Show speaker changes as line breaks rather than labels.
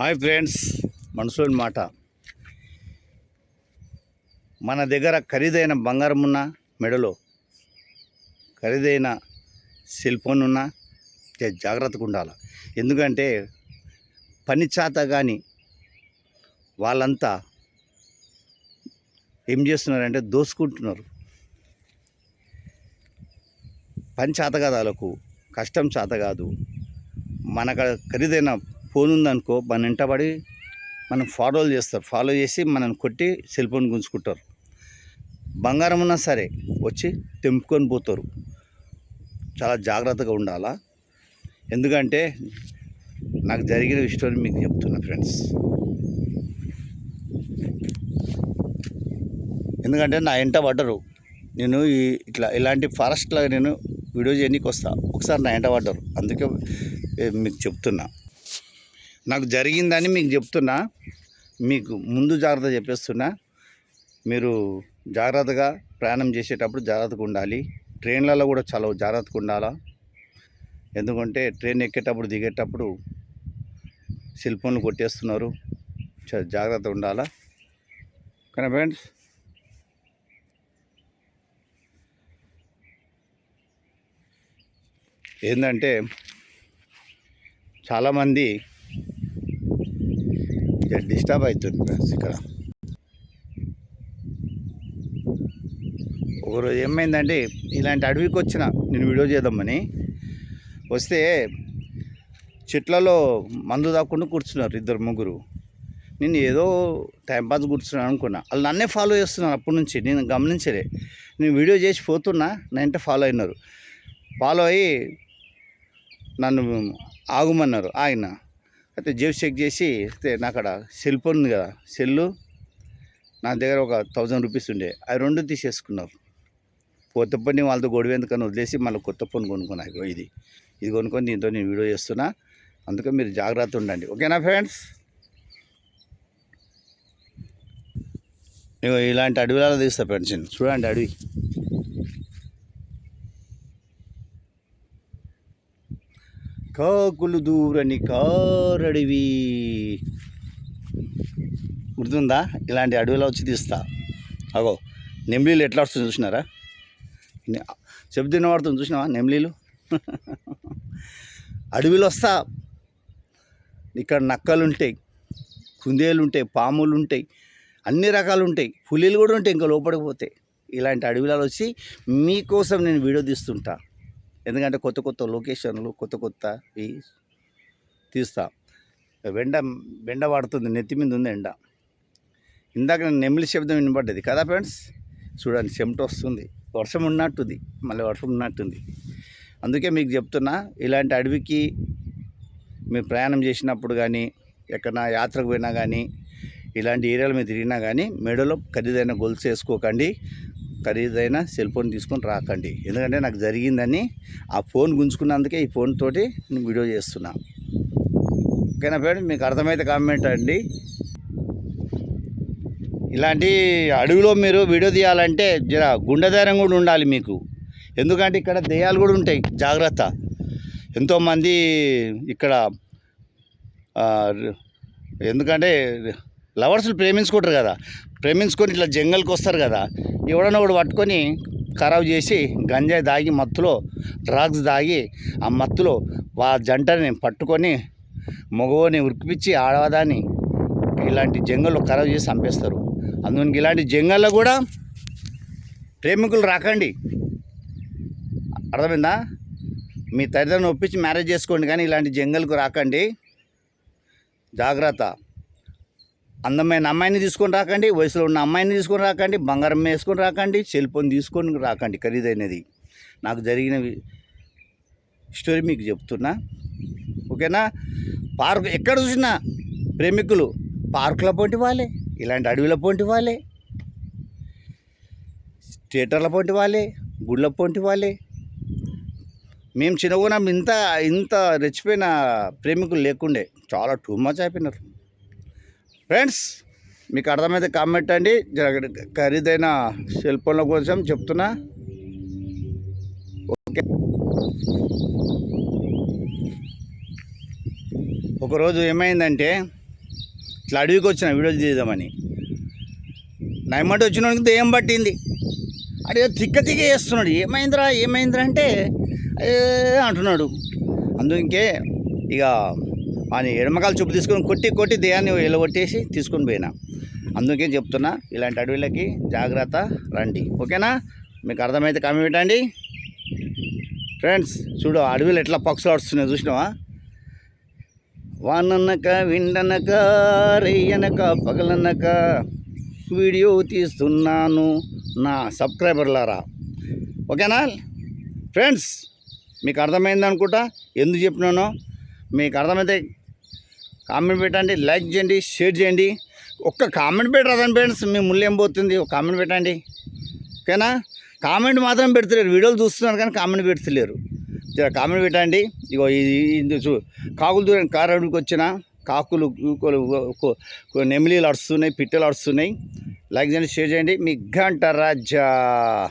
Hi friends మనసులోని మాట. మన దగ్గర ఖరీదైన బంగారం ఉన్న మెడలో ఖరీదైన సెల్ ఫోన్ ఉన్నా జాగ్రత్తగా ఉండాలి. ఎందుకంటే పని చేత కానీ వాళ్ళంతా ఏం చేస్తున్నారంటే దోసుకుంటున్నారు. పని చేత కాదు వాళ్ళకు కష్టం చేత కాదు. మనకు ఖరీదైన ఫోన్ ఉందనుకో మన వెంటబడి మనం ఫాలోలు చేస్తారు. ఫాలో చేసి మనల్ని కొట్టి సెల్ ఫోన్ గుంజుకుంటారు. బంగారం ఉన్నా సరే వచ్చి తెంపుకొని పోతారు. చాలా జాగ్రత్తగా ఉండాలా? ఎందుకంటే నాకు జరిగిన విషయాన్ని మీకు చెప్తున్నా ఫ్రెండ్స్. ఎందుకంటే నా ఎంట పడ్డరు. నేను ఈ ఇట్లా ఇలాంటి ఫారెస్ట్లో నేను వీడియో చేయడానికి వస్తా. ఒకసారి నా ఎంట పడ్డరు. అందుకే మీకు చెప్తున్నా. నాకు జరిగిందని మీకు చెప్తున్నా. మీకు ముందు జాగ్రత్త చెప్పేస్తున్నా. మీరు జాగ్రత్తగా ప్రయాణం చేసేటప్పుడు జాగ్రత్తగా ఉండాలి. ట్రైన్లలో కూడా చాలా జాగ్రత్తగా ఉండాలా? ఎందుకంటే ట్రైన్ ఎక్కేటప్పుడు దిగేటప్పుడు సెల్ ఫోన్లు కొట్టేస్తున్నారు. జాగ్రత్త ఉండాలా? కానీ ఫ్రెండ్స్ ఏంటంటే చాలామంది డిస్టర్బ్ అవుతుంది ఫ్రెండ్స్ ఇక్కడ ఒకరోజు ఏమైందంటే ఇలాంటి అడవికి వచ్చిన నేను వీడియో చేద్దామని వస్తే చెట్లలో మందు దాక్కుండా కూర్చున్నారు ఇద్దరు ముగ్గురు నేను ఏదో టైంపాస్ కూర్చున్నాను అనుకున్నా వాళ్ళు నన్నే ఫాలో చేస్తున్నారు అప్పటి నుంచి నేను గమనించలే నేను వీడియో చేసి పోతున్నా నా ఫాలో అయినారు ఫాలో అయ్యి నన్ను ఆగమన్నారు ఆయన అయితే జేబు చెక్ చేసి అయితే నాకు అక్కడ సెల్ ఫోన్ ఉంది కదా సెల్లు నా దగ్గర ఒక థౌజండ్ రూపీస్ ఉండే. అవి రెండు తీసేసుకున్నారు. కొత్త పని వాళ్ళతో గొడవ ఎందుకని వదిలేసి మళ్ళీ కొత్త ఫోన్ కొనుక్కున్నా. ఇది. ఇది కొనుక్కొని దీంతో నేను వీడియో చేస్తున్నా. అందుకే మీరు జాగ్రత్త ఉండండి. ఓకేనా ఫ్రెండ్స్? ఇలాంటి అడవిలలో తీస్తా ఫ్రెండ్స్ చూడండి అడవి. కాకులు దూరని కారడివి. గుర్తుందా? ఇలాంటి అడవిలో వచ్చి తీస్తా. అగో నెమ్లీలు ఎట్లా వస్తుంది చూసినారా? నే- చెబుతున్న వాడుతుంది చూసినావా నెమ్లీలు? అడవిలో వస్తా. ఇక్కడ నక్కలు ఉంటాయి కుందేలు ఉంటాయి పాములు ఉంటాయి అన్ని రకాలు ఉంటాయి పులిలు కూడా ఉంటాయి ఇంకా లోపడికి పోతే. ఇలాంటి అడవిలలో వచ్చి మీకోసం నేను వీడియో తీస్తుంటా. ఎందుకంటే కొత్త కొత్త లొకేషన్లు కొత్త కొత్తవి తీస్తా. వెండ బెండ పడుతుంది నెత్తి మీద ఉంది ఎండ. ఇందాక నేను నెమిలి శబ్దం వినబడ్డది కదా ఫ్రెండ్స్? చూడండి చెమట వస్తుంది. వర్షం ఉన్నట్టుంది మళ్ళీ వర్షం ఉన్నట్టుంది. అందుకే మీకు చెప్తున్నా ఇలాంటి అడవికి మీరు ప్రయాణం చేసినప్పుడు కానీ ఎక్కడైనా యాత్రకు పోయినా కానీ ఇలాంటి ఏరియాలు మీద తిరిగినా కానీ మెడలో ఖరీదైన గొలుసు వేసుకోకండి. ఖరీదైన సెల్ ఫోన్ తీసుకొని రాకండి. ఎందుకంటే నాకు జరిగిందని ఆ ఫోన్ గుంజుకున్నందుకే ఈ ఫోన్ తోటి నేను వీడియో చేస్తున్నా. ఓకేనా ఫ్రెండ్? మీకు అర్థమైతే కామెంట్ అండి. ఇలాంటి అడవిలో మీరు వీడియో తీయాలంటే జర గుండె ధైర్యం కూడా ఉండాలి మీకు. ఎందుకంటే ఇక్కడ దెయ్యాలు కూడా ఉంటాయి. జాగ్రత్త. ఎంతోమంది ఇక్కడ ఎందుకంటే లవర్స్లు ప్రేమించుకుంటారు కదా. ప్రేమించుకొని ఇట్లా జంగల్కి వస్తారు కదా. ఎవడన్నా ఒకడు పట్టుకొని ఖరాబ్ చేసి గంజాయి దాగి మత్తులో డ్రగ్స్ దాగి ఆ మత్తులో వా జంటని పట్టుకొని మగవని ఉరికిపించి ఆడదాన్ని ఇలాంటి జంగల్లో ఖరాబ్ చేసి చంపేస్తారు. అందుకని ఇలాంటి జంగల్లో కూడా ప్రేమికులు రాకండి. అర్థమైందా? మీ తల్లిదండ్రులను ఒప్పించి మ్యారేజ్ చేసుకోండి కానీ ఇలాంటి జంగల్కు రాకండి. జాగ్రత్త. అందమైన అమ్మాయిని తీసుకొని రాకండి వయసులో ఉన్న అమ్మాయిని తీసుకొని రాకండి బంగారం వేసుకొని రాకండి సెల్ ఫోన్ తీసుకొని రాకండి ఖరీదైనది. నాకు జరిగిన స్టోరీ మీకు చెప్తున్నా. ఓకేనా? పార్క్ ఎక్కడ చూసినా ప్రేమికులు పార్కుల పొంటి వాళ్ళే ఇలాంటి అడవిల పొంటి వాళ్ళే థియేటర్ల పొంటి వాళ్ళే గుళ్ళ పొంటి వాళ్ళే. మేము చిన్నగున్నాం ఇంత ఇంత రెచ్చిపోయిన ప్రేమికులు లేకుండే చాలా టూ మచ్ అయిపోయినారు. ఫ్రెండ్స్ మీకు అర్థమైతే కామెంట్ అండి. ఖరీదైన సెల్ ఫోన్ల కోసం చెప్తున్నా. ఓకే. ఒకరోజు ఏమైందంటే ఇట్లా అడవికి వచ్చిన వీడియోలు తీద్దామని. నైమంట వచ్చినోడికి దెయ్యం పట్టింది. అడే తిక్క తిక్క చేస్తున్నాడు. ఏమైందిరా ఏమైందిరా అంటే అంటున్నాడు. అందుకే ఇక అని ఎడమకాలు చూపు తీసుకొని కొట్టి కొట్టి దేహాన్ని ఎలగొట్టేసి తీసుకొని పోయినా. అందుకే చెప్తున్నా ఇలాంటి అడవులకి జాగ్రత్త రండి. ఓకేనా? మీకు అర్థమైతే కామెంట్ పెట్టండి. ఫ్రెండ్స్ చూడు అడవిలో ఎట్లా పక్షులు ఆడుస్తున్నాయి చూసినావా? వాననక విండనక రెయ్యనక పగలనక వీడియో తీస్తున్నాను నా సబ్స్క్రైబర్లారా. ఓకేనా? ఫ్రెండ్స్ మీకు అర్థమైంది అనుకుంటా ఎందుకు చెప్పినానో? మీకు అర్థమైతే కామెంట్ పెట్టండి లైక్ చేయండి షేర్ చేయండి. ఒక్క కామెంట్ పెట్టరాదండి ఫ్రెండ్స్ మీ ముళ్ళేం పోతుంది. ఒక కామెంట్ పెట్టండి. ఓకేనా? కామెంట్ మాత్రం పెడతలేరు. వీడియోలు చూస్తున్నారు కానీ కామెంట్ పెడతలేరు. కామెంట్ పెట్టండి. ఇగో ఇది చూ కాకులు దూరం కారు అడుగుకి వచ్చిన కాకులు నెమిలీలు అడుస్తున్నాయి పిట్టలు అడుస్తున్నాయి లైక్ చేయండి షేర్ చేయండి. మీ గంట రాజా